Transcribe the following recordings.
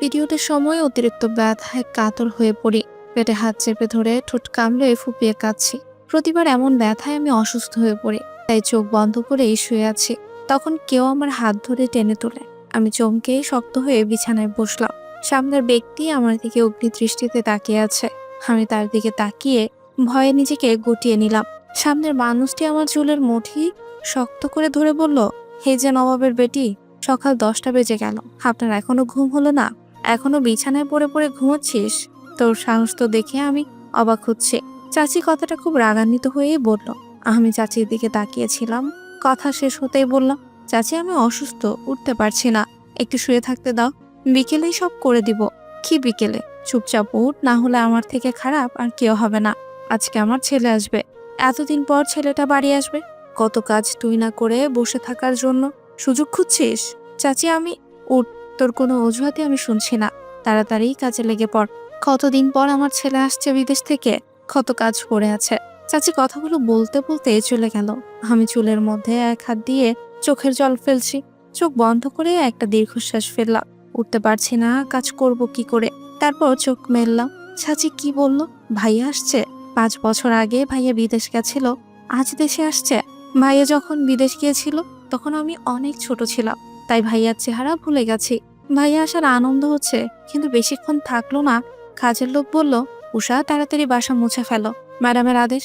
পিরিয়ডের সময় অতিরিক্ত ব্যথায় কাতর হয়ে পড়ি। পেটে হাত চেপে ধরে ঠোঁট কামড়ে ফুপিয়ে কাঁদছি। প্রতিবার এমন ব্যথায় আমি অসুস্থ হয়ে পড়ি, তাই চোখ বন্ধ করেই শুয়ে আছি। তখন কেউ আমার হাত ধরে টেনে তোলে। আমি চমকে শক্ত হয়ে বিছানায় বসলাম। সামনের ব্যক্তি আমার দিকে অগ্নি দৃষ্টিতে তাকিয়ে আছে। আমি তার দিকে তাকিয়ে ভয়ে নিজেকে গুটিয়ে নিলাম। সামনের মানুষটি আমার চুলের মুঠি শক্ত করে ধরে বলল, হে যে নবাবের বেটি, সকাল দশটা বেজে গেল। আপনার এখনও ঘুম হলো না? এখনও বিছানায় পড়ে পড়ে ঘুমোচ্ছিস? তোর সাহস তো দেখে আমি অবাক হচ্ছে। চাচি কথাটা খুব রাগান্বিত হয়েই বলল, আমি চাচির দিকে তাকিয়েছিলাম। কথা শেষ হতেই বললাম চাচি, আমি অসুস্থ, উঠতে পারছি না। একটু শুয়ে থাকতে দাও। বিকেলেই সব করে দিব। কি বিকেলে? চুপচাপ উঠ, না হলে আমার থেকে খারাপ আর কেউ হবে না। আজকে আমার ছেলে আসবে। এতদিন পর ছেলেটা বাড়ি আসবে। কত কাজ তুই না করে বসে থাকার জন্য সুযোগ খুঁজছিস? চাচি, আমি উঠ তোর কোনো অজুহাতে আমি শুনছি না। তাড়াতাড়ি কাজে লেগে পড়। কতদিন পর আমার ছেলে আসছে বিদেশ থেকে, কত কাজ পড়ে আছে। চাচি কথাগুলো বলতে বলতে চলে গেল। আমি চুলের মধ্যে এক হাত দিয়ে চোখের জল ফেলছি। চোখ বন্ধ করে একটা দীর্ঘশ্বাস ফেললাম। উঠতে পারছি না, কাজ করব কি করে? তারপর চোখ মেললাম। চাচি কি বলল? ভাইয়া আসছে। পাঁচ বছর আগে ভাইয়া বিদেশ গেছিল, আজ দেশে আসছে। ভাইয়া যখন বিদেশ গিয়েছিল, তখন আমি অনেক ছোট ছিলাম। তাই ভাইয়ার চেহারা ভুলে গেছি। ভাইয়া আসার আনন্দ হচ্ছে, কিন্তু বেশিক্ষণ থাকল না। কাজের লোক বলল, উষা, তাড়াতাড়ি বাসা মুছে ফেলো। ম্যাডামের আদেশ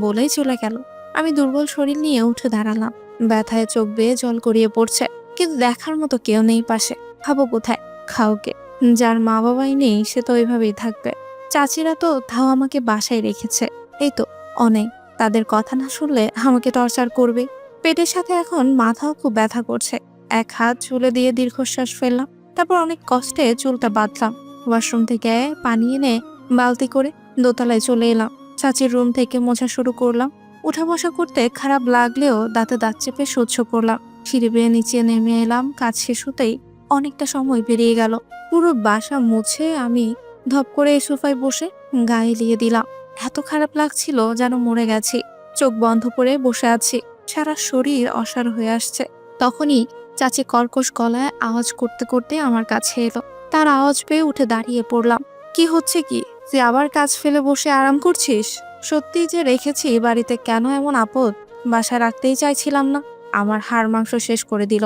বলেই চলে গেল। আমি দুর্বল শরীর নিয়ে উঠে দাঁড়ালাম। ব্যথায় চোখ বেয়ে জল গড়িয়ে পড়ছে, কিন্তু দেখার মতো কেউ নেই পাশে। খাব কোথায়? খাওকে যার মা বাবাই নেই, সে তো ওইভাবেই থাকবে। চাচিরা তো তাও আমাকে বাসায় রেখেছে। এই তো, অনেক। তাদের কথা না শুনলে আমাকে টর্চার করবে। পেটের সাথে এখন মাথাও খুব ব্যথা করছে। এক হাত চুলে দিয়ে দীর্ঘশ্বাস ফেললাম, তারপর অনেক কষ্টে চুলটা বাঁধলাম। ওয়াশরুম থেকে পানি এনে বালতি করে দোতলায় চলে এলাম। চাচির রুম থেকে মোছা শুরু করলাম। উঠা বসা করতে খারাপ লাগলেও দাঁতে দাঁত চেপে সহ্য করলাম। সিঁড়ি বেয়ে নিচে নেমে এলাম, কাজ শেষ হতেই অনেকটা সময় পেরিয়ে গেল। পুরো বাসা মুছে আমি ধপ করে সোফায় বসে গায়ে লিয়ে দিলাম। এত খারাপ লাগছিল যেন মরে গেছি। চোখ বন্ধ করে বসে আছি। সারা শরীর অসার হয়ে আসছে। তখনই চাচি কর্কশ গলায় আওয়াজ করতে করতে আমার কাছে এলো। তার আওয়াজ পেয়ে উঠে দাঁড়িয়ে পড়লাম। কি হচ্ছে কি? তুই আবার কাজ ফেলে বসে আরাম করছিস? সত্যি যে রেখেছি বাড়িতে কেন এমন আপদ? বাসায় রাখতেই চাইছিলাম না। আমার হাড় মাংস শেষ করে দিল।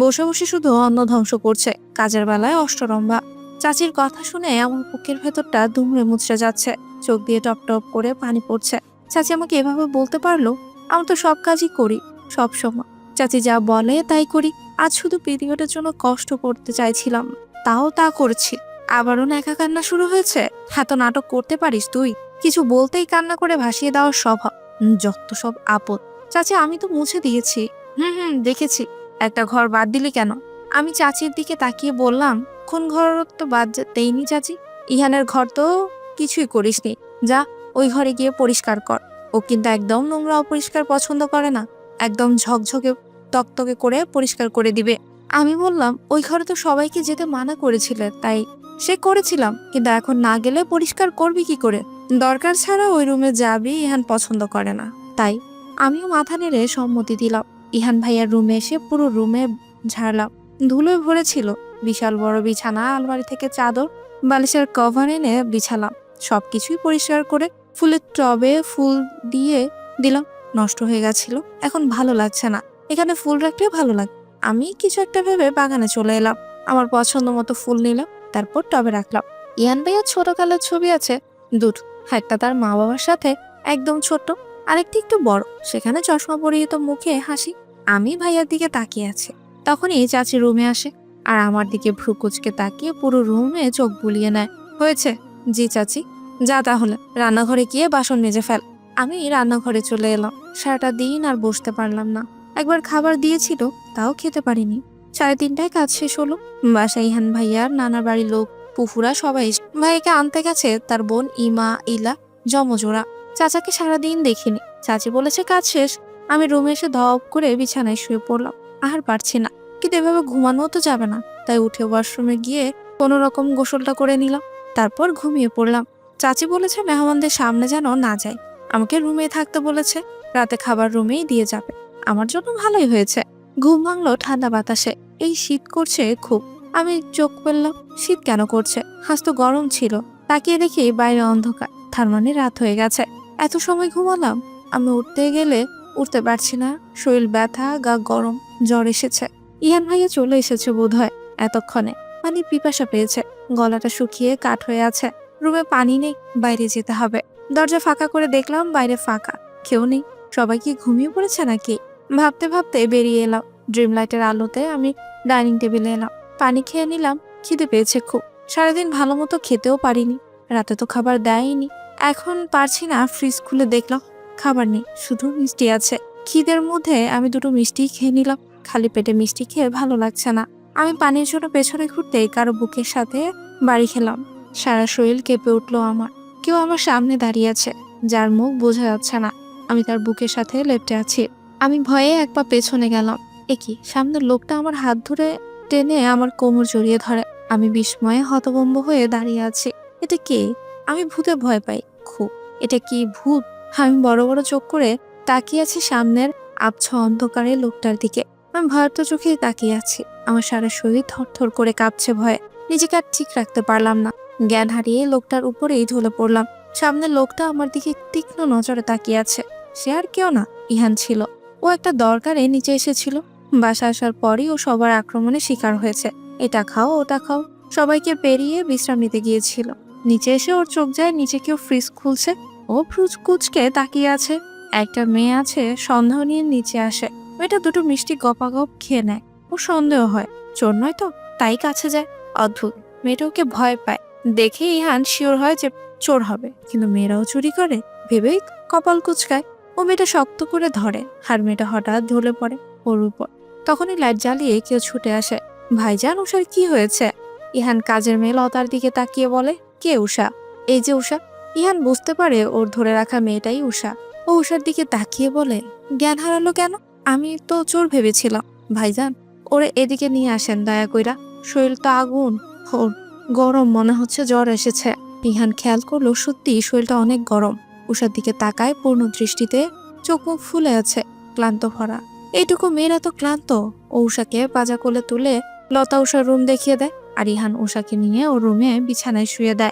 বসে বসে শুধু অন্ন ধ্বংস করছে। কাজের বেলায় অষ্টরম্ভা। চাচির কথা শুনে আমার বুকের ভেতরটা দুমড়ে মুচড়ে যাচ্ছে। চোখ দিয়ে টপ টপ করে পানি পড়ছে। চাচি আমাকে এভাবে বলতে পারল? আমি তো সব কাজই করি, সব সময়। চাচি যা বলে তাই করি। আজ শুধু পিরিয়ডের জন্য কষ্ট করতে চাইছিলাম, তাও তা করছি। আবারও একা কান্না শুরু হয়েছে। এত নাটক করতে পারিস তুই? কিছু বলতেই কান্না করে ভাসিয়ে দেওয়ার স্বভাব। যত সব আপদ। চাচি, আমি তো মুছে দিয়েছি। হুম হুম, দেখেছি। একটা ঘর বাদ দিলি কেন? আমি চাচির দিকে তাকিয়ে বললাম কোন ঘর তো বাদ দেইনি চাচি। ইহানের ঘর তো কিছুই করিসনি। যা, ওই ঘরে গিয়ে পরিষ্কার কর। ও কিন্তু একদম নোংরা অপরিষ্কার পছন্দ করে না। একদম ঝকঝকে তকতকে করে পরিষ্কার করে দিবে। আমি বললাম, ওই ঘরে তো সবাইকে যেতে মানা করেছিলে, তাই সে করেছিলাম। কিন্তু এখন না গেলে পরিষ্কার করবি কি করে? দরকার ছাড়া ওই রুমে যাবি, ইহান পছন্দ করে না। তাই আমিও মাথা নেড়ে সম্মতি দিলাম। ইহান ভাইয়ার রুমে এসে পুরো রুমে ঝাড়লাম। ধুলোয় ভরেছিল। বিশাল বড় বিছানা, আলমারি থেকে চাদর, বালিশের কভার এনে বিছালাম। সবকিছুই পরিষ্কার করে ফুলের টবে ফুল দিয়ে দিলাম। নষ্ট হয়ে গেছিল। এখন ভালো লাগছে না। এখানে ফুল রাখলে ভালো লাগে। আমি কিছু একটা ভেবে বাগানে চলে এলাম। আমার পছন্দ মতো ফুল নিলাম, তারপর টবে রাখলাম। ইয়ান ভাইয়ার ছোটকালের ছবি আছে দুটো একটা তার মা বাবার সাথে, একদম ছোট আরেকটি একটু বড়। সেখানে চশমা পরিহিত মুখে হাসি। আমি ভাইয়ার দিকে তাকিয়ে আছি। তখনই চাচি রুমে আসে, আর আমার দিকে ভ্রুকুচকে তাকিয়ে পুরো রুমে চোখ বুলিয়ে নেয়। হয়েছে, জি চাচি। যা তাহলে, রান্নাঘরে গিয়ে বাসন মেজে ফেল। আমি রান্নাঘরে চলে এলাম। সারাটা দিন আর বসতে পারলাম না। একবার খাবার দিয়েছিল, তাও খেতে পারিনি। সাড়ে তিনটায় কাজ শেষ হলো। বাসায় ইহান ভাইয়ার নানা বাড়ির লোক পুফুরা সবাই ভাইয়াকে আনতে গেছে তার বোন ইমা, ইলা জমজোড়া চাচাকে সারাদিন দেখিনি। চাচি বলেছে কাজ শেষ। আমি রুমে এসে ধপ করে বিছানায় শুয়ে পড়লাম। আর পারছি না। কিন্তু এভাবে ঘুমানো তো যাবে না। তাই উঠে ওয়াশরুমে গিয়ে কোনো রকম গোসলটা করে নিলাম। তারপর ঘুমিয়ে পড়লাম। চাচি বলেছে, মেহমানদের সামনে যেন না যায়। আমাকে রুমে থাকতে বলেছে। রাতে খাবার রুমেই দিয়ে যাবে। আমার জন্য ভালোই হয়েছে। ঘুম ভাঙলো ঠান্ডা বাতাসে। এই শীত করছে খুব। আমি চোখ পেলাম শীত কেন করছে? হাস তো গরম ছিল। তাকিয়ে দেখি বাইরে অন্ধকার। তার মানে রাত হয়ে গেছে। এত সময় ঘুমালাম? আমি উঠতে গেলে উঠতে পারছি না। শরীর ব্যথা, গা গরম, জ্বর এসেছে। ইহান ভাইয়া চলে এসেছে বোধ হয় এতক্ষণে। পানি পিপাসা পেয়েছে। গলাটা শুকিয়ে কাঠ হয়ে আছে। রুমে পানি নেই। বাইরে যেতে হবে। দরজা ফাঁকা করে দেখলাম বাইরে ফাঁকা। কেউ নেই। সবাই কি ঘুমিয়ে পড়েছে নাকি? ভাবতে ভাবতে বেরিয়ে এলাম। ড্রিম লাইটের আলোতে আমি ডাইনিং টেবিলে এলাম। পানি খেয়ে নিলাম, খিদে পেয়েছে খুব। সারাদিন ভালো মতো খেতেও পারিনি। রাতে তো খাবার দেয়নি এখন পারছি না ফ্রিজ খুলে দেখলাম, খাবার নেই, শুধু মিষ্টি আছে। খিদের মধ্যে আমি দুটো মিষ্টি খেয়ে নিলাম। খালি পেটে মিষ্টি খেয়ে ভালো লাগছে না। আমি পানির জন্য পেছনে ঘুরতে কারও বুকের সাথে বাড়ি খেলাম। সারা শরীর কেঁপে উঠল আমার। কেউ আমার সামনে দাঁড়িয়ে আছে, যার মুখ বোঝা যাচ্ছে না। আমি তার বুকের সাথে লেপটে আছি। আমি ভয়ে এক পা পেছনে গেলাম। একই সামনের লোকটা আমার হাত ধরে টেনে আমার কোমর জড়িয়ে ধরে। আমি বিস্ময়ে হতভম্ব হয়ে দাঁড়িয়ে আছি। এটা কে? আমি ভূতে ভয় পাই। খুব। এটা কি ভূত? আমি বড় বড় চোখ করে তাকিয়ে আছি সামনের আবছা অন্ধকারে লোকটার দিকে। আমি ভয়ার্ত চোখে তাকিয়ে আছি। আমার সারা শরীর থরথর করে কাঁপছে ভয়ে। নিজেকে আর ঠিক রাখতে পারলাম না। জ্ঞান হারিয়ে লোকটার উপরেই ঢলে পড়লাম। সামনের লোকটা আমার দিকে তীক্ষ্ণ নজরে তাকিয়ে আছে। সে আর কেউ না। ইহান ছিল। ও একটা দরকারে নিচে এসেছিল। বাসা আসার পরই ও সবার আক্রমণে শিকার হয়েছে। এটা খাও, ওটা খাও। সবাইকে পেরিয়ে বিশ্রাম নিতে গিয়েছিল। নিচে এসে ওর চোখ যায় নিচে কেউ ফ্রিজ খুলছে। ও ফ্রুজ কুচকে তাকিয়ে আছে। একটা মেয়ে আছে, সন্দেহ নিয়ে নিচে আসে। মেয়েটা দুটো মিষ্টি গপাগপ খেয়ে নেয়। ও সন্দেহ হয়। চোর নয় তো, তাই কাছে যায়। অদ্ভুত। মেয়েটা ওকে ভয় পায়। দেখে ইহান শিওর হয় যে চোর হবে। কিন্তু মেয়েরাও চুরি করে। ভেবেই কপাল কুচকায়। ও মেয়েটা শক্ত করে ধরে আর মেয়েটা হঠাৎ ঢলে পড়ে ওর উপর। তখনই লাইট জ্বালিয়ে কেউ ছুটে আসে। ভাইজান উষার কি হয়েছে? ইহান কাজের মেয়ে লতার দিকে তাকিয়ে বলে, কে উষা এই যে উষা ইহান বুঝতে পারে ওর ধরে রাখা মেয়েটাই উষা ও উষার দিকে তাকিয়ে বলে, জ্ঞান হারালো কেন? আমি তো চোর ভেবেছিলাম। ভাইজান, ওরে এদিকে নিয়ে আসেন দয়া কইরা। শরীর তো আগুন। ওর গরম মনে হচ্ছে জ্বর এসেছে। ইহান খেয়াল করল সত্যি শরীরটা অনেক গরম। উষার দিকে তাকায় পূর্ণ দৃষ্টিতে, চোখ মুখ ফুলে আছে, ক্লান্ত ভরা। এইটুকু মেয়েরা তো ক্লান্ত। ও উষাকে পাজা কোলে তুলে লতা উষার রুম দেখিয়ে দেয়, আর ইহান উষাকে নিয়ে ও রুমে বিছানায় শুয়ে দেয়।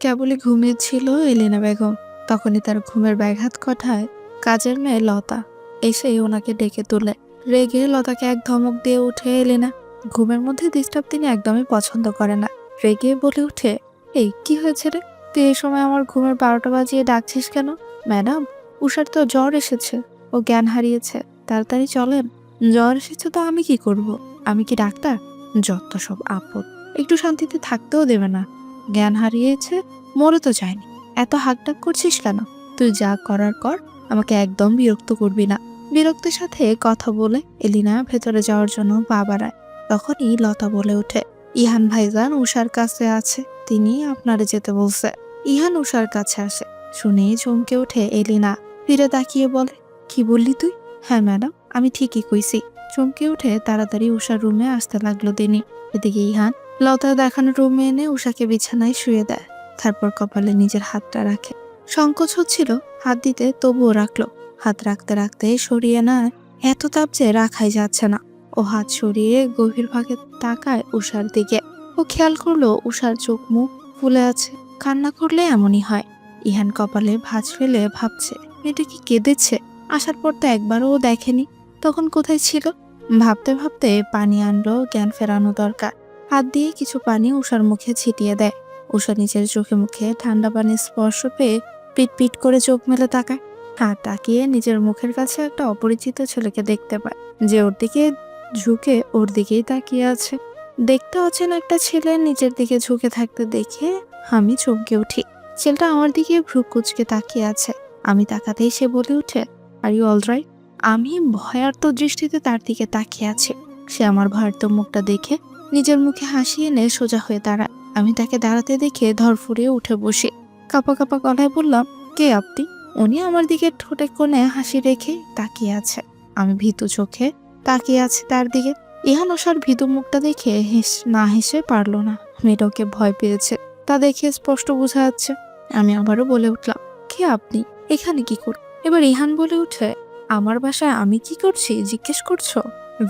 কেবলই ঘুমিয়েছিল এলিনা বেগম। তখনই তার ঘুমের ব্যাঘাত ঘটায় কাজের মেয়ে লতা। এসে ওনাকে ডেকে তোলে। রেগে লতাকে এক ধমক দিয়ে উঠে এলিনা। ঘুমের মধ্যে ডিস্টার্ব তিনি একদমই পছন্দ করে না। রেগে বলে উঠে, এই, কি হয়েছে রে? তুই এই সময় আমার ঘুমের বারোটা বাজিয়ে ডাকছিস কেন? ম্যাডাম উষার তো জ্বর এসেছে। ও জ্ঞান হারিয়েছে। তাড়াতাড়ি চলেন। জ্বর এসেছে তো আমি কি করব? আমি কি ডাক্তার? যত সব আপদ। একটু শান্তিতে থাকতেও দেবে না। জ্ঞান হারিয়েছে, মরে তো যায়নি। এত হাকডাক করছিস কেন? তুই যা করার কর, আমাকে একদম বিরক্ত করবি না। বিরক্তির সাথে কথা বলে এলিনা ভেতরে যাওয়ার জন্য পা বাড়ায়। তখনই লতা বলে ওঠে, ইহান ভাইজান উষার কাছে আছে। তিনি আপনারে যেতে বলছে। ইহান উষার কাছে আসে। শুনেই চমকে ওঠে এলিনা। ফিরে তাকিয়ে বলে, কি বললি তুই? হ্যাঁ ম্যাডাম, আমি ঠিকই কইছি। চমকে উঠে তাড়াতাড়ি উষার রুমে আসতে লাগল তিনি। এদিকে ইহান লতা দেখানো রুমে এনে উষাকে বিছানায় শুয়ে দেয়। তারপর কপালে নিজের হাতটা রাখে। সংকোচ হচ্ছিল, হাত দিতে তবুও রাখল। হাত রাখতে রাখতে সরিয়ে না এত তাপ যে রাখাই যাচ্ছে না। ও হাত সরিয়ে গভীর ভাগে তাকায় উষার দিকে। ও খেয়াল করল উষার চোখ মুখ ফুলে আছে। কান্না করলে এমনই হয়। ইহান কপালে ভাঁজ ফেলে ভাবছে মেয়েটা কি কেঁদেছে? আসার পর তো একবারও ও দেখেনি। তখন কোথায় ছিল? ভাবতে ভাবতে পানি আনলো, জ্ঞান ফেরানো দরকার। হাত দিয়ে কিছু পানি উষার মুখে ছিটিয়ে দেয়। উষা নিজের চোখে মুখে ঠান্ডা পানির স্পর্শ পেয়ে পিট পিট করে চোখ মেলে তাকায়। হাত তাকিয়ে নিজের মুখের কাছে একটা অপরিচিত ছেলেকে দেখতে পায়। যে ওর দিকে ঝুঁকে ওর দিকেই তাকিয়ে আছে। দেখতে অচেনা একটা ছেলে নিজের দিকে ঝুঁকে থাকতে দেখে আমি চমকে উঠি। ছেলেটা আমার দিকে ভ্রু কুচকে তাকিয়ে আছে। আমি তাকাতেই সে বলে উঠে আর ইউ অল রাইট আমি ভয়ার্ত দৃষ্টিতে তার দিকে তাকিয়ে আছি। সে আমার ভয়ার্ত মুখটা দেখে নিজের মুখে হাসি এনে সোজা হয়ে দাঁড়ায়। আমি তাকে দাঁড়াতে দেখে ধরফুরিয়ে উঠে বসি। কাপা কাপা গলায় বললাম, কে আপনি? উনি আমার দিকে ঠোঁটে কোণে হাসি রেখে তাকিয়ে আছে। আমি ভীতু চোখে তাকিয়ে আছি তার দিকে। ইহান ওষার ভীতু মুখটা দেখে হেস, না হেসে পারল না। মেয়েটাকে ভয় পেয়েছে। তা দেখে স্পষ্ট বোঝা যাচ্ছে। আমি আবারও বলে উঠলাম, কে আপনি? এখানে কি কর এবার ইহান বলে উঠে, আমার বাসায় আমি কি করছি? জিজ্ঞেস করছ?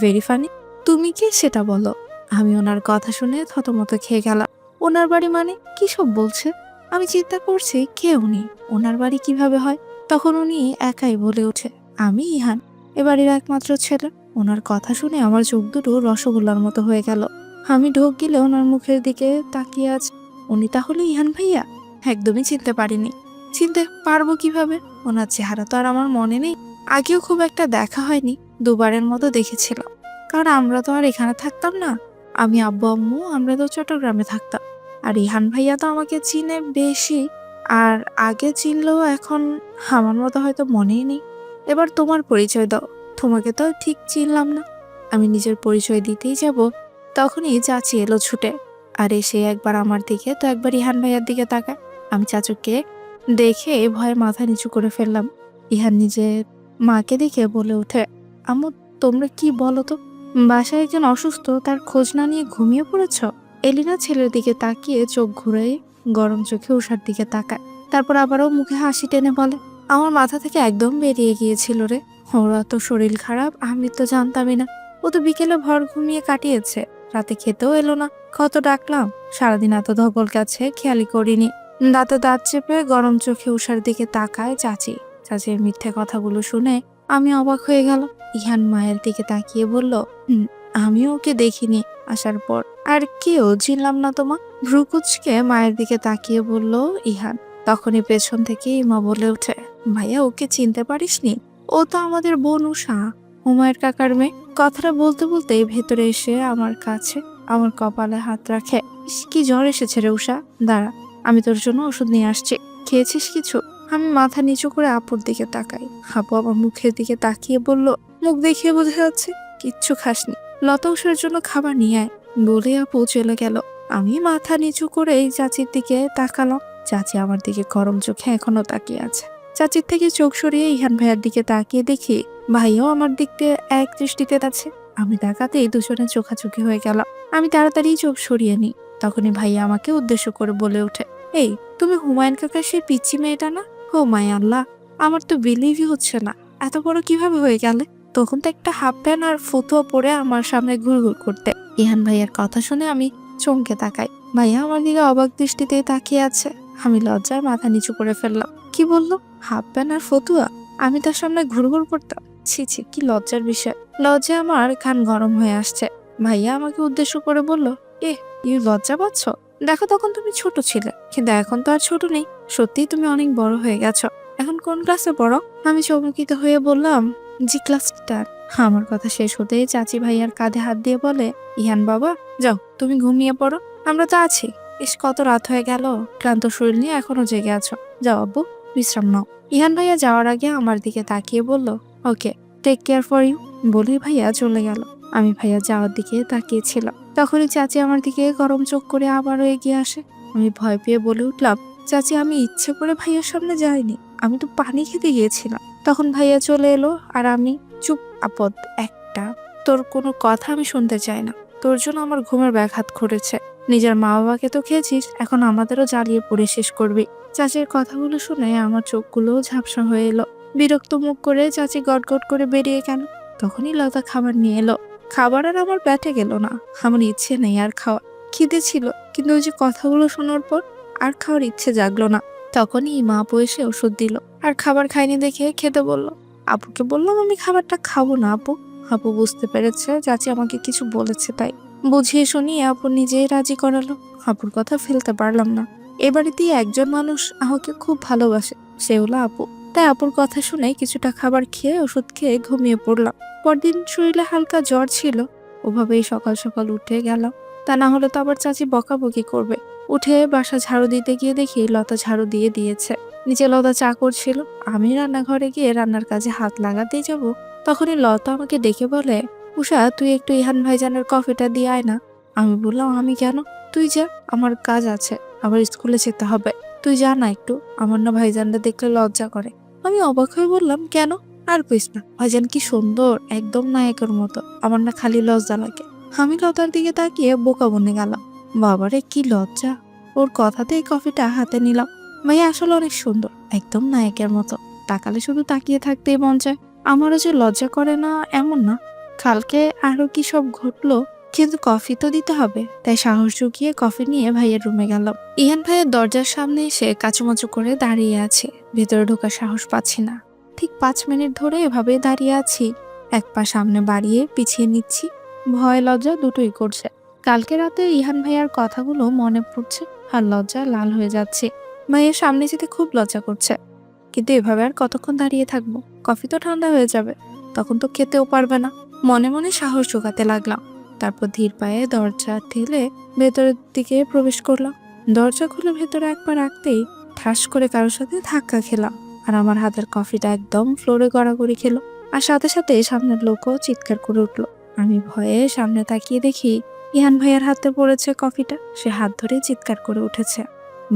ভেরি ফানি তুমি কে সেটা বলো? আমি ওনার কথা শুনে থতমত খেয়ে গেলাম। ওনার বাড়ি মানে? কি সব বলছে? আমি চিন্তা করছি, কে উনি? ওনার বাড়ি কীভাবে হয়? তখন উনি একাই বলে ওঠে আমি ইহান, এ বাড়ির একমাত্র ছেলে। ওনার কথা শুনে আমার চোখ দুটো রসগোল্লার মতো হয়ে গেল। আমি ঢোক গেলে ওনার মুখের দিকে তাকিয়ে আছে। উনি তাহলে ইহান ভাইয়া? একদমই চিনতে পারিনি। চিনতে পারব কীভাবে? ওনার চেহারা তো আর আমার মনে নেই। আগেও খুব একটা দেখা হয়নি, দুবারের মতো দেখেছিলাম। কারণ আমরা তো আর এখানে থাকতাম না। আমি আব্বু, আম্মু, আমরা তো চট্টগ্রামে থাকতাম। আর ইহান ভাইয়া তো আমাকে চিনে বেশি। আর আগে চিনলেও এখন আমার মতো হয়তো মনেই নেই। এবার তোমার পরিচয় দাও। তোমাকে তো ঠিক চিনলাম না। আমি নিজের পরিচয় দিতেই যাব। তখনই চাচি এলো ছুটে। আর এসে একবার আমার দিকে, তো একবার ইহান ভাইয়ার দিকে তাকায়। আমি চাচুকে দেখে ভয়ে মাথা নিচু করে ফেললাম। ইহান নিজের মাকে দেখে বলে ওঠে, আম্মু, তোমরা কি বলো তো? বাসায় একজন অসুস্থ, তার খোঁজ না নিয়ে ঘুমিয়ে পড়েছ? এলিনা ছেলের দিকে তাকিয়ে চোখ ঘুরে গরম চোখে উষার দিকে তাকায়। তারপর আবারও মুখে হাসি টেনে বলে, আমার মাথা থেকে একদম বেরিয়ে গিয়েছিল রে। ওরা তো শরীর খারাপ, আমি তো জানতামই না। ও তো বিকেলে ভর ঘুমিয়ে কাটিয়েছে। রাতে খেতেও এলো না। কত ডাকলাম। সারাদিন এত ধকল কাছে খেয়ালি করিনি। দাঁতে দাঁত চেপে গরম চোখে উষার দিকে তাকায় চাচি। চাচির মিথ্যে কথাগুলো শুনে আমি অবাক হয়ে গেল। ইহান মায়ের দিকে তাকিয়ে বলল "হুম, আমিও ওকে দেখিনি। আসার পর আর কেউ চিনলাম না তোমা। ভ্রুকুচকে মায়ের দিকে তাকিয়ে বলল ইহান। তখনই পেছন থেকে ইমা বলে ওঠে ভাইয়া ওকে চিনতে পারিসনি? ও তো আমাদের বোন উষা হুমায়ের কাকার মেয়ে। কথাটা বলতে বলতে ভেতরে এসে আমার কাছে, আমার কপালে হাত রাখে। কি জ্বর এসেছে রে উষা দাঁড়া, আমি তোর জন্য ওষুধ নিয়ে আসছি। খেয়েছিস কিছু? আমি মাথা নিচু করে আপুর দিকে তাকাই। আপু আমার মুখের দিকে তাকিয়ে বলল, মুখ দেখিয়ে বোঝা যাচ্ছে, কিচ্ছু খাসনি। লতা উষার জন্য খাবার নিয়ে আয়। বলে আপু চলে গেল। আমি মাথা নিচু করে চাচির দিকে তাকালাম। চাচি আমার দিকে গরম চোখে এখনও তাকিয়ে আছে। চাচির থেকে চোখ সরিয়ে ইহান ভাইয়ার দিকে তাকিয়ে দেখি ভাইয়াও আমার দিক এক দৃষ্টিতে আছে আমি তাকাতেই দুজনে চোখাচোখি হয়ে গেল আমি তাড়াতাড়ি চোখ সরিয়ে নিই। তখনই ভাইয়া আমাকে উদ্দেশ্য করে বলে ওঠে, এই, তুমি হুমায়ুন কাকার সেই পিচ্ছি মেয়েটা না? ও মাই আল্লাহ, আমার তো বিলিভই হচ্ছে না। এত বড় কীভাবে হয়ে গেলে? তখন তো একটা হাফ প্যান্ট আর ফতুয়া পরে আমার সামনে ঘুরঘুর করতে। ইহান ভাইয়ার কথা শুনে আমি চমকে তাকাই। ভাইয়া আমার দিকে অবাক দৃষ্টিতে তাকিয়ে আছে। আমি লজ্জায় মাথা নিচু করে ফেললাম। কি বলল? হাফ প্যান্ট আর ফতুয়া? আমি তার সামনে ঘুরঘুর করতাম। ছি ছি, কি লজ্জার বিষয়। লজ্জায় আমার খান গরম হয়ে আসছে। ভাইয়া আমাকে উদ্দেশ্য করে বলল এ ইউ লজ্জা পাচ্ছ? দেখো তখন তুমি ছোট ছিলে, কিন্তু এখন তো আর ছোট নেই। সত্যিই তুমি অনেক বড় হয়ে গেছো। এখন কোন ক্লাসে পড়ো? আমি চমকিত হয়ে বললাম, জি ক্লাস স্টার আমার কথা শেষ হতেই চাচি ভাইয়ার কাঁধে হাত দিয়ে বলে, ইহান বাবা, যাও, তুমি ঘুমিয়ে পড়ো। আমরা তো আছি। ইস, কত রাত হয়ে গেল। ক্লান্ত শরীর নিয়ে এখনও জেগে আছো। যাও আব্বু, বিশ্রাম নাও। ইহান ভাইয়া যাওয়ার আগে আমার দিকে তাকিয়ে বলল okay take care for you বলেই ভাইয়া চলে গেল। আমি ভাইয়া যাওয়ার দিকে তাকিয়েছিলাম। তখনই চাচি আমার দিকে গরম চোখ করে আবারও এগিয়ে আসে। আমি ভয় পেয়ে বলে উঠলাম, চাচি, আমি ইচ্ছে করে ভাইয়ার সামনে যাইনি। আমি তো পানি খেতে গিয়েছিলাম। তখন ভাইয়া চলে এলো আর আমি, চুপ, আপদ, একটা। তোর কোনো কথা আমি শুনতে চাই না। তোর জন্য আমার ঘুমের ব্যাঘাত ঘটেছে। নিজের মা বাবাকে তো খেয়েছিস, এখন আমাদেরও জ্বালিয়ে পড়ে শেষ করবি। চাচির কথাগুলো শুনে আমার চোখগুলোও ঝাপসা হয়ে এলো। বিরক্ত মুখ করে চাচি গটগট করে বেরিয়ে গেল। তখনই লতা খাবার নিয়ে এলো। খাবার আর আমার ব্যাটে গেল না। আমার ইচ্ছে নেই আর খাওয়া খিদে ছিল, কিন্তু ওই যে কথাগুলো শোনার পর আর খাওয়ার ইচ্ছে জাগলো না। তখনই মা আপু এসে ওষুধ দিল আর খাবার খাইনি দেখে খেতে বলল। আপুকে বললাম, আমি খাবারটা খাব না আপু। আপু বুঝতে পেরেছে, চাচি আমাকে কিছু বলেছে তাই। বুঝিয়ে শুনিয়ে আপু নিজেই রাজি করালো। আপুর কথা ফেলতে পারলাম না। এ বাড়িতেই একজন মানুষ আমাকে খুব ভালোবাসে, সে হলো আপু। তাই আপুর কথা শুনে কিছুটা খাবার খেয়ে ওষুধ খেয়ে ঘুমিয়ে পড়লাম। পরদিন শরীরে হালকা জ্বর ছিল, ওভাবেই সকাল সকাল উঠে গেলাম। তা না হলে তো আবার চাচি বকাবকি করবে। উঠে বাসা ঝাড়ু দিতে গিয়ে দেখি লতা ঝাড়ু দিয়ে দিয়েছে। নিচে লতা চা করছিল, আমি রান্নাঘরে গিয়ে রান্নার কাজে হাত লাগাতেই যাব। তখনই লতা আমাকে ডেকে বলে উষা তুই একটু ইহান ভাইজানের কফিটা দিয়ে আয় না। আমি বললাম, আমি কেন? তুই যা, আমার কাজ আছে, আবার স্কুলে যেতে হবে। তুই যা না একটু, আমার না ভাইজানরা দেখলে লজ্জা করে। আমি অবাক হয়ে বললাম, কেন? আর কইস না ভাইজান কি সুন্দর, একদম নায়কের মতো। আমার না খালি লজ্জা লাগে। আমি লতার দিকে তাকিয়ে বোকা বনে গেলাম। বাবারে, কি লজ্জা। ওর কথাতেই কফিটা হাতে নিলাম। ভাইয়া, আসলে অনেক সুন্দর, একদম নায়কের মতো। তাকালে শুধু তাকিয়ে থাকতেই মন চায়। আমারও যে লজ্জা করে না, এমন না। কালকে আরও কি সব ঘটলো কিন্তু কফি তো দিতে হবে। তাই সাহস জুগিয়ে কফি নিয়ে ভাইয়ের রুমে গেল। ইহান ভাইয়ের দরজার সামনে এসে কাচুমাচু করে দাঁড়িয়ে আছে। ভেতরে ঢোকার সাহস পাচ্ছি না। ঠিক পাঁচ মিনিট ধরে এভাবে দাঁড়িয়ে আছি। এক পা সামনে বাড়িয়ে পিছিয়ে নিচ্ছি। ভয়, লজ্জা দুটোই করছে। কালকে রাতে ইহান ভাইয়ার কথাগুলো মনে পড়ছে আর লজ্জা লাল হয়ে যাচ্ছে। ভাইয়ের সামনে যেতে খুব লজ্জা করছে। কিন্তু এভাবে আর কতক্ষণ দাঁড়িয়ে থাকব? কফি তো ঠান্ডা হয়ে যাবে। তখন তো খেতেও পারবে না। মনে মনে সাহস জোগাতে লাগলাম। তারপর ধীর পায়ে দরজা ঠেলে ভেতরের দিকে প্রবেশ করলাম। দরজা খুলে ভেতরে একবার রাখতেই ঠাস করে কারোর সাথে ধাক্কা খেলাম আর আমার হাতের কফিটা একদম ফ্লোরে গড়াগড়ি খেলো আর সাথে সাথে সামনের লোকও চিৎকার করে উঠল। আমি ভয়ে সামনে তাকিয়ে দেখি ইহান ভাইয়ার হাতে পড়েছে কফিটা। সে হাত ধরে চিৎকার করে উঠেছে।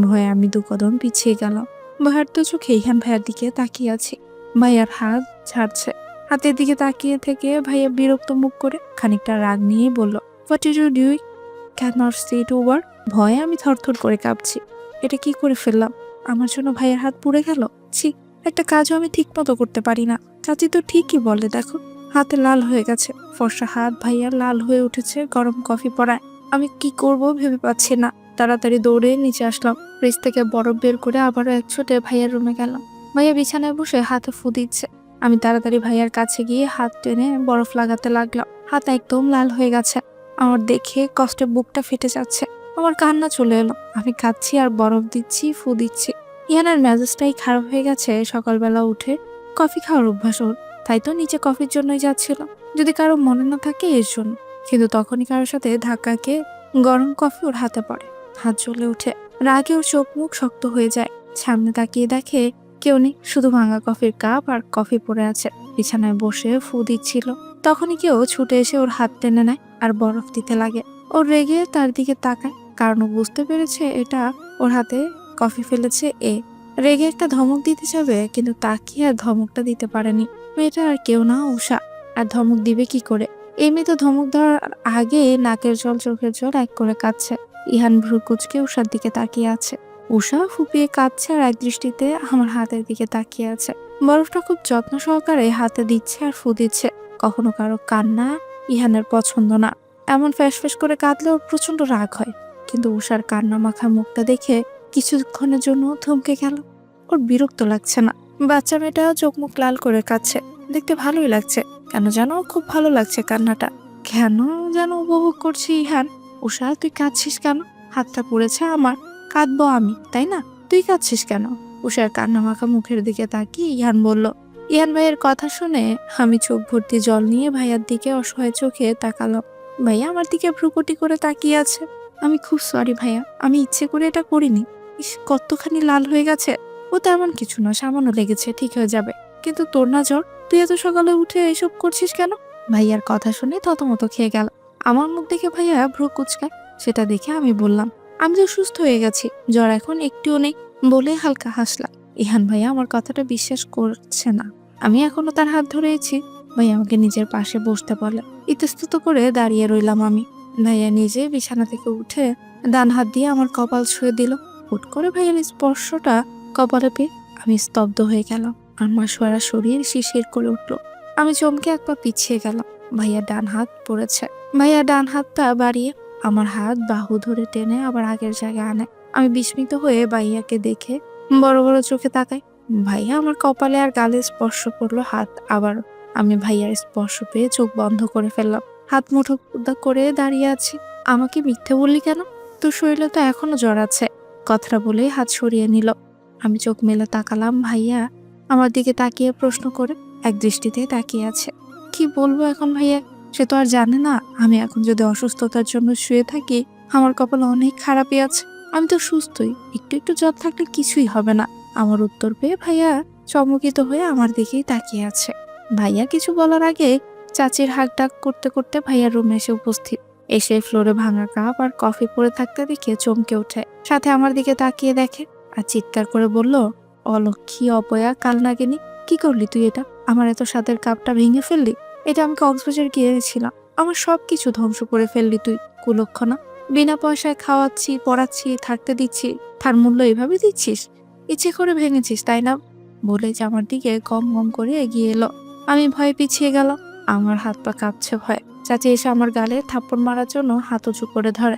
ভয়ে আমি দু কদম পিছিয়ে গেলাম। ভয়ার তো চোখে ইহান ভাইয়ার দিকে তাকিয়ে আছি। ভাইয়ার হাত ছাড়ছে হাতের দিকে তাকিয়ে থেকে ভাইয়া বিরক্ত মুখ করে খানিকটা রাগ নিয়ে বলল what you doing can not see it over ভয়ে আমি থরথর করে কাঁপছি। এটা কি করে ফেললাম? আমার জন্য ভাইয়ের হাত পুড়ে গেল? ছি, একটা কাজও আমি ঠিক মতো করতে পারি না। চাচি তো ঠিকই বলে, দেখো, হাতে লাল হয়ে গেছে। ফর্সা হাত ভাইয়া লাল হয়ে উঠেছে গরম কফি পড়ায় আমি কি করব ভেবে পাচ্ছি না। তাড়াতাড়ি দৌড়ে নিচে আসলাম। ফ্রিজ থেকে বরফ বের করে আবারও এক ছোটে ভাইয়ার রুমে গেলাম। ভাইয়া বিছানায় বসে হাতে ফু দিচ্ছে। আমি তাড়াতাড়ি ভাইয়ার কাছে গিয়ে হাত টেনে বরফ লাগাতে লাগলাম। হাত একদম লাল হয়ে গেছে। আমার দেখে কষ্টে বুকটা ফেটে যাচ্ছে। আমার কান্না চলে এলো। আমি কাঁদছি আর বরফ দিচ্ছি, ফু দিচ্ছি। ইয়ানার মেজাজটাই খারাপ হয়ে গেছে সকালবেলা উঠে কফি খাওয়ার অভ্যাস ওর। তাই তো নিচে কফির জন্যই যাচ্ছিল। যদি কারও মনে না থাকে এর জন্য কিন্তু তখনই কারোর সাথে ধাক্কা খেয়ে গরম কফি ওর হাতে পড়ে। হাত জ্বলে উঠে রাগে ওর চোখ মুখ শক্ত হয়ে যায়। সামনে তাকিয়ে দেখে কেউ নেই, শুধু ভাঙা কফির কাপ আর কফি পড়ে আছে। বিছানায় বসে ফু দিচ্ছিল। তখনই কেউ ছুটে এসে ওর হাত টেনে নেয় আর বরফ দিতে লাগে। ও রেগে তার দিকে তাকায়, কারণ বুঝতে পেরেছে এটা ওর হাতে কফি ফেলেছে এ। রেগে একটা ধমক দিতে যাবে, কিন্তু তাকিয়ে আর ধমকটা দিতে পারেনি। মেয়েটা আর কেউ না উষা আর ধমক দিবে কি করে? এমনি তো ধমক দেওয়ার আগে নাকের জল চোখের জল এক করে কাঁদছে। ইহান ভ্রু কুচকে উষার দিকে তাকিয়ে আছে। উষা ফুপিয়ে কাঁদছে আর এক দৃষ্টিতে আমার হাতের দিকে তাকিয়ে আছে। বরফটা খুব যত্ন সহকারে হাতে দিচ্ছে আর ফু দিচ্ছে। কখনো কারও কান্না ইহানের পছন্দ না। এমন ফ্যাস ফ্যাস করে কাঁদলে ওর প্রচণ্ড রাগ হয়। কিন্তু উষার কান্না মাখা মুখটা দেখে কিছুক্ষণের জন্য থমকে গেল। ওর বিরক্ত লাগছে না। বাচ্চা মেয়েটা চোখ মুখ লাল করে কাঁদছে। দেখতে ভালোই লাগছে। কেন যেন খুব ভালো লাগছে কান্নাটা। কেন যেন উপভোগ করছি ইহান। উষা তুই কাঁদছিস কেন? হাতটা পড়েছে আমার। কাঁদবো আমি, তাই না? তুই কাঁদছিস কেন? উষার কান্না মাখা মুখের দিকে তাকিয়ে ইহান বলল ইহান ভাইয়ের কথা শুনে আমি চোখ ভর্তি জল নিয়ে ভাইয়ার দিকে অসহায় চোখে তাকালাম। ভাইয়া আমার দিকে ভ্রুকুটি করে তাকিয়ে আছে। আমি খুব সরি ভাইয়া, আমি ইচ্ছে করে এটা করিনি। ইস, কতখানি লাল হয়ে গেছে। ও তেমন কিছু না সামান্য লেগেছে, ঠিক হয়ে যাবে। কিন্তু তোর না জ্বর, তুই এত সকালে উঠে এসব করছিস কেন? ভাইয়ার কথা শুনে থতমত খেয়ে গেল। আমার মুখ দেখে ভাইয়া ভ্রু কুচকায়, সেটা দেখে আমি বললাম আমি তো সুস্থ হয়ে গেছি, জ্বর এখন একটুও নেই বলে হালকা হাসলাম। ইহান ভাইয়া আমার কথাটা বিশ্বাস করছে না। আমি এখনও তার হাত ধরেছি। ভাইয়া আমাকে নিজের পাশে বসতে বলে, ইতস্তত করে দাঁড়িয়ে রইলাম আমি। ভাইয়া নিজে বিছানা থেকে উঠে ডান হাত দিয়ে আমার কপাল ছুঁয়ে দিল। হুট করে ভাইয়ের স্পর্শটা কপালে পেয়ে আমি স্তব্ধ হয়ে গেলাম। আমার সোয়ারা শরীর শিশির করে উঠল। আমি চমকে একবার পিছিয়ে গেলাম। ভাইয়া ডান হাত পড়েছে। ভাইয়া ডান হাতটা বাড়িয়ে আমার হাত বাহু ধরে টেনে আবার আগের জায়গায় আনে। আমি বিস্মিত হয়ে ভাইয়াকে দেখে বড় বড় চোখে তাকাই। ভাইয়া আমার কপালে আর গালে স্পর্শ করল হাত। আবার আমি ভাইয়ার স্পর্শ পেয়ে চোখ বন্ধ করে ফেললাম। হাত মুঠো করে দাঁড়িয়ে আছি। আমাকে মিথ্যে বললি কেন? তোর শরীরে তো এখনও জ্বর আছে। কথাটা বলে হাত সরিয়ে নিল। আমি চোখ মেলে তাকালাম ভাইয়া আমার দিকে তাকিয়ে প্রশ্ন করে। এক দৃষ্টিতে তাকিয়ে আছে। কি বলব এখন ভাইয়া? সে তো আর জানে না, আমি এখন যদি অসুস্থতার জন্য শুয়ে থাকি, আমার কপাল অনেক খারাপই আছে। আমি তো সুস্থই, একটু একটু জ্বর থাকলে কিছুই হবে না। আমার উত্তর পেয়ে ভাইয়া চমকিত হয়ে আমার দিকেই তাকিয়ে আছে। ভাইয়া কিছু বলার আগে চাচির হাক ডাক করতে করতে ভাইয়ার রুমে এসে উপস্থিত। এসে ফ্লোরে ভাঙা কাপ আর কফি পরে থাকতে দেখে চমকে ওঠে। সাথে আমার দিকে তাকিয়ে দেখে আর চিৎকার করে বলল, অলক্ষী অপয়া কাল নাগিনি কি করলি তুই এটা? আমার এত স্বাদের কাপটা ভেঙে ফেললি? এটা আমি কক্সবাজার গিয়েছিলাম। আমার সব কিছু ধ্বংস করে ফেললি তুই, কুলক্ষণা। বিনা পয়সায় খাওয়াচ্ছি, পড়াচ্ছি, থাকতে দিচ্ছি, তার মূল্য এভাবে দিচ্ছিস? ইচ্ছে করে ভেঙেছিস, তাই না? বলে জামার দিকে গম গম করে এগিয়ে এলো। আমি ভয়ে পিছিয়ে গেলাম। আমার হাত পা কাঁপছে ভয়। চাচি এসে আমার গালে থাপ্পড় মারার জন্য হাত উঁচু করে ধরে।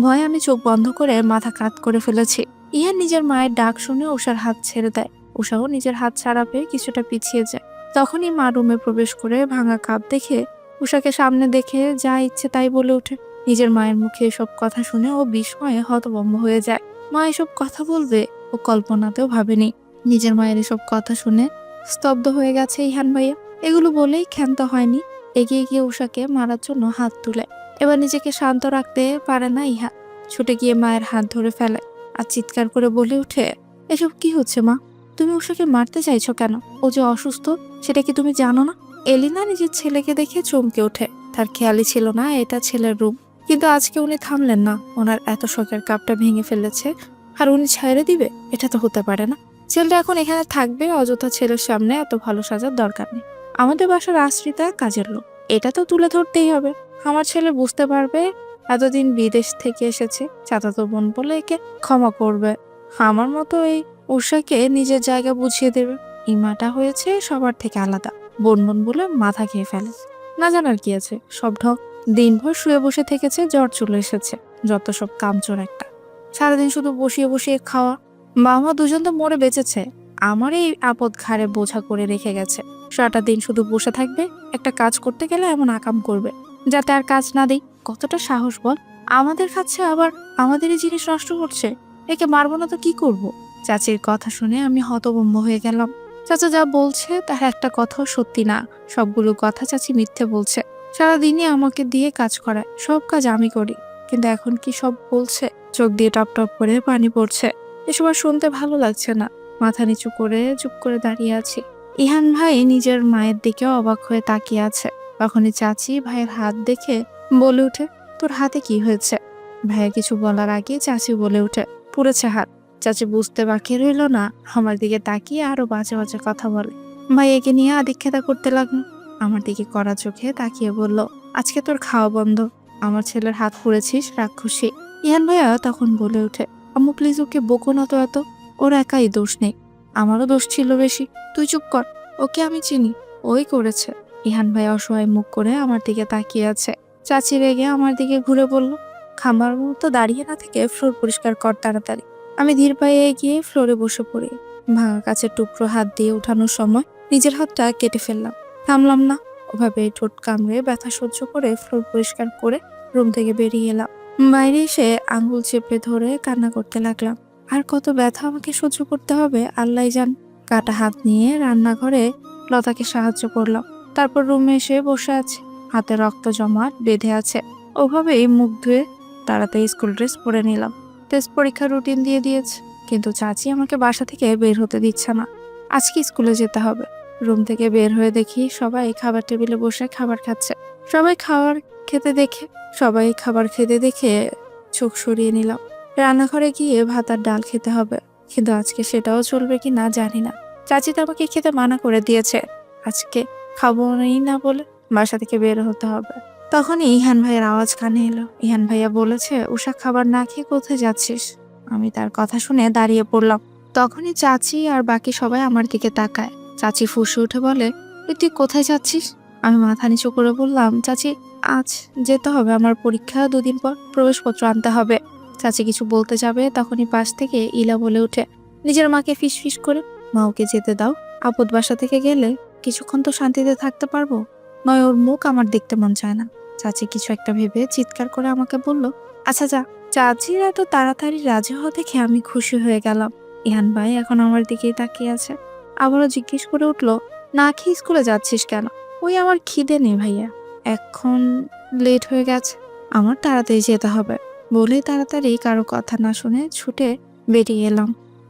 ভয়ে আমি চোখ বন্ধ করে মাথা কাত করে ফেলেছি। ইহান নিজের মায়ের ডাক শুনে উষার হাত ছেড়ে দেয়। উষাও নিজের হাত ছাড়া পেয়ে কিছুটা পিছিয়ে যায়। তখনই মা রুমে প্রবেশ করে ভাঙা কাপ দেখে উষাকে সামনে দেখে যা ইচ্ছে তাই বলে ওঠে। নিজের মায়ের মুখে এসব কথা শুনে ও বিস্ময়ে হতভম্ব হয়ে যায়। মা এসব কথা বলবে ও কল্পনাতেও ভাবেনি। নিজের মায়ের এসব কথা শুনে স্তব্ধ হয়ে গেছে ইহান ভাইয়া। এগুলো বলেই ক্ষান্ত হয়নি। এগিয়ে গিয়ে উষাকে মারার জন্য হাত তুলে। এবার নিজেকে শান্ত রাখতে পারে না ইহা। ছুটে গিয়ে মায়ের হাত ধরে ফেলে আর চিৎকার করে বলে উঠে এসব কি হচ্ছে মা? তুমি উষাকে মারতে চাইছো কেন? ও যে অসুস্থ, সেটা কি তুমি জানো না? এলিনা নিজের ছেলেকে দেখে চমকে ওঠে। তার খেয়ালই ছিল না এটা ছেলের রূপ কিন্তু আজকে উনি থামলেন না। ওনার এত শখের কাপটা ভেঙে ফেলেছে। আর উনি ছেড়ে দিবে? এটা তো হতে পারে না। ছেলেটা এখন এখানে থাকবে, অযথা ছেলের সামনে এত ভালো সাজার দরকার নেই। আমাদের বাসার আশ্রিতা কাজের লোক। এটা তো তুলে ধরতেই হবে। আমার ছেলে বুঝতে পারবে, এতদিন বিদেশ থেকে এসেছে। চাচাতো বোন বলে একে ক্ষমা করবে। আমার মতো এই উষাকে নিজের জায়গা বুঝিয়ে দেবে। ইমাটা হয়েছে সবার থেকে আলাদা। বোন বোন বলে মাথা খেয়ে ফেলে। না জানার কি আছে? সব ঢক দিনভর শুয়ে বসে থেকেছে, জ্বর চলে এসেছে। যত সব কামচোর একটা। সারাদিন শুধু বসিয়ে বসিয়ে খাওয়া। বাবা মা দুজন তো মরে বেঁচেছে। আমার এই আপদ ঘাড়ে বোঝা করে রেখে গেছে। সারাটা দিন শুধু বসে থাকবে, একটা কাজ করতে গেলে এমন আকাম করবে। যাতে আর কাজ না দেই। কতটা সাহস বল। আমাদের খাচ্ছে আবার আমাদেরই জিনিস নষ্ট করছে একে মারবো না তো কি করব? চাচির কথা শুনে আমি হতভম্ব হয়ে গেলাম। চাচা যা বলছে তার একটা কথাও সত্যি না। সবগুলো কথা চাচি মিথ্যে বলছে। সারাদিনই আমাকে দিয়ে কাজ করায়, সব কাজ আমি করি। কিন্তু এখন কি সব বলছে? চোখ দিয়ে টপ টপ করে পানি পড়ছে। এসব আর শুনতে ভালো লাগছে না। মাথা নিচু করে চুপ করে দাঁড়িয়ে আছি। ইহান ভাই নিজের মায়ের দিকে অবাক হয়ে তাকিয়ে আছে। তখনই চাচি ভাইয়ের হাত দেখে বলে উঠে তোর হাতে কি হয়েছে? ভাইয়া কিছু বলার আগে চাচি বলে উঠে পুড়েছে হাত। চাচি বুঝতে বাকি রইল না, আমার দিকে তাকিয়ে আরও বাজে বাজে কথা বলে। ভাই, একে নিয়ে আদিক্ষেতা করতে লাগল। আমার দিকে কড়া চোখে তাকিয়ে বলল, আজকে তোর খাওয়া বন্ধ। আমার ছেলের হাত পুড়েছিস, রাক্ষসী। ইহান ভাইয়া তখন বলে ওঠে, আম্মু প্লিজ ওকে বকো না তো এত। ওর একাই দোষ নেই। আমারও দোষ ছিল বেশি। তুই চুপ কর। ওকে আমি চিনি। ওই করেছে। ইহান ভাই অসহায় মুখ করে আমার দিকে তাকিয়ে আছে। চাচি রেগে আমার দিকে ঘুরে বলল, খামার মতো দাঁড়িয়ে না থেকে ফ্লোর পরিষ্কার কর তাড়াতাড়ি। আমি ধীর পায়ে এগিয়ে ফ্লোরে বসে পড়ি। ভাঙা কাছের টুকরো হাত দিয়ে ওঠানোর সময় নিজের হাতটা কেটে ফেললাম। থামলাম না। ওভাবে ঠোঁট কামড়ে ব্যথা সহ্য করে ফ্লোর পরিষ্কার করে রুম থেকে বেরিয়ে এলাম। বাইরে এসে আঙ্গুল চেপে ধরে কান্না করতে লাগলাম। আর কত ব্যথা আমাকে সহ্য করতে হবে আল্লাহ জান। কাটা হাত নিয়ে রান্নাঘরে লতাকে সাহায্য করলাম। তারপর রুমে এসে বসে আছে। হাতে রক্ত জমাট বেঁধে আছে। ওভাবেই মুখ ধুয়ে তাড়াতাড়ি স্কুল ড্রেস পরে নিলাম। টেস্ট পরীক্ষার রুটিন দিয়ে দিয়েছে। কিন্তু চাচি আমাকে বাসা থেকে বের হতে দিচ্ছে না। আজকে স্কুলে যেতে হবে। রুম থেকে বের হয়ে দেখি সবাই খাবার টেবিলে বসে খাবার খাচ্ছে। সবাই খাবার খেতে দেখে, সবাই খাবার খেতে দেখে চোখ সরিয়ে নিলাম। রান্নাঘরে গিয়ে ভাত আর ডাল খেতে হবে। কিন্তু আজকে সেটাও চলবে কি না জানি না। চাচি তো আমাকে খেতে মানা করে দিয়েছে। আজকে খাব না বলে বাসা থেকে বের হতে হবে। তখনই ইহান ভাইয়ের আওয়াজ কানে এলো। ইহান ভাইয়া বলেছে, উষা, খাবার না খেয়ে কোথায় যাচ্ছিস? আমি তার কথা শুনে দাঁড়িয়ে পড়লাম। তখনই চাচি আর বাকি সবাই আমার দিকে তাকায়। চাচি ফুসে উঠে বলে "এই তুই কোথায় যাচ্ছিস? আমি মাথা নিচু করে বললাম, চাচি, আজ যেতে হবে, আমার পরীক্ষা দুদিন পর প্রবেশপত্র আনতে হবে। চাচি কিছু বলতে যাবে, তখনই পাশ থেকে ইলা বলে উঠে, নিজের মাকে ফিস ফিস করে মা ওকে যেতে দাও। আপদ বাসা থেকে গেলে কিছুক্ষণ তো শান্তিতে থাকতে পারব। নয়, ওর মুখ আমার দেখতে মন চায় না। চাচি কিছু একটা ভেবে চিৎকার করে আমাকে বলল আচ্ছা যা। চাচির এত তাড়াতাড়ি রাজি হওয়া দেখে আমি খুশি হয়ে গেলাম। ইহান ভাই এখন আমার দিকেই তাকিয়ে আছে। আবারও জিজ্ঞেস করে উঠল, না খেয়ে স্কুলে যাচ্ছিস কেন? ওই আমার খিদে নেই ভাইয়া। এখন লেট হয়ে গেছে। আমার তাড়াতাড়ি যেতে হবে। বলে তাড়াতাড়ি কারও কথা না শুনে ছুটে বেরিয়ে এলাম।